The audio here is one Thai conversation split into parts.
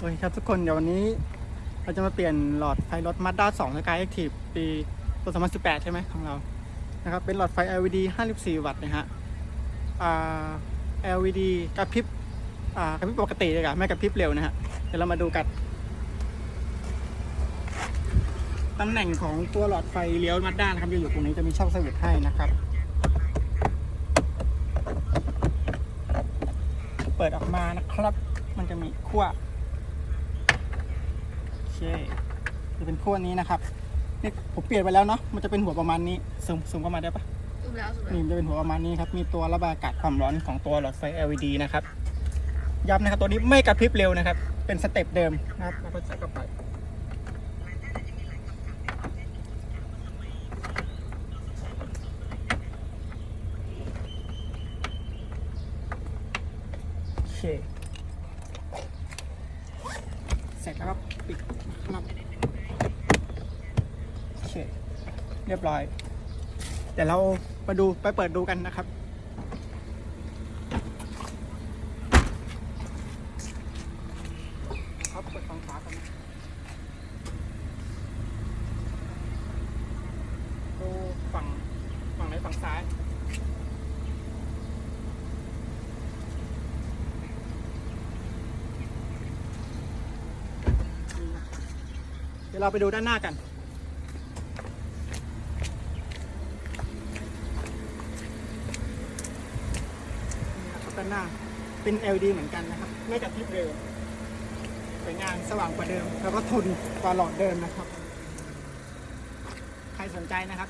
โอเคครับทุกคนเดี๋ยววันนี้เราจะมาเปลี่ยนหลอดไฟรถ Mazda 2 Sky Active ปี2018 ใช่ไหมของเรานะครับเป็นหลอดไฟ LED 54 วัตต์นะฮะอ่า LED กระพริบอ่ากระพริบปกติเลยอะไม่กระพริบเร็วนะฮะเดี๋ยวเรามาดูกันตำแหน่งของตัวหลอดไฟเลี้ยว Mazda นะครับจะอยู่ตรงนี้จะมีช่องสวิตช์ให้นะครับ เปิดออกมานะครับ มันจะมีขั้ว เคจะเป็นขั้วนี้นะครับนี่ผมเปลี่ยนไปแล้วเนาะมันจะเป็นหัวประมาณนี้ซูมซูมเข้ามาได้ปะสุดแล้วสุดแล้วนี่มันจะเป็นหัวประมาณนี้ครับมีตัวระบายอากาศความร้อนของตัวหลอดไฟ LED นะครับย้ำนะครับตัวนี้ไม่กระพริบเร็วนะครับ เป็นสเต็ปเดิมนะครับแล้วก็ใส่เข้าไปโอเคเสร็จแล้วก็ปิดนะ ครับโอเคเรียบร้อย เดี๋ยวเรามาดูไปเปิดดูกันนะครับครับเปิดฟังฟ้ากันนะดูฝั่งฝั่งไหนฝั่งซ้าย เดี๋ยวเราไปดูด้านหน้ากัน นี่นะครับด้านหน้าเป็น LED เหมือนกันนะครับไม่กระพริบเร็วสวยงามสว่างกว่าเดิม แล้วก็ทนกว่าหลอดเดิมนะครับ ใครสนใจนะครับ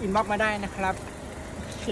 อินบ็อกมาได้นะครับ โอเค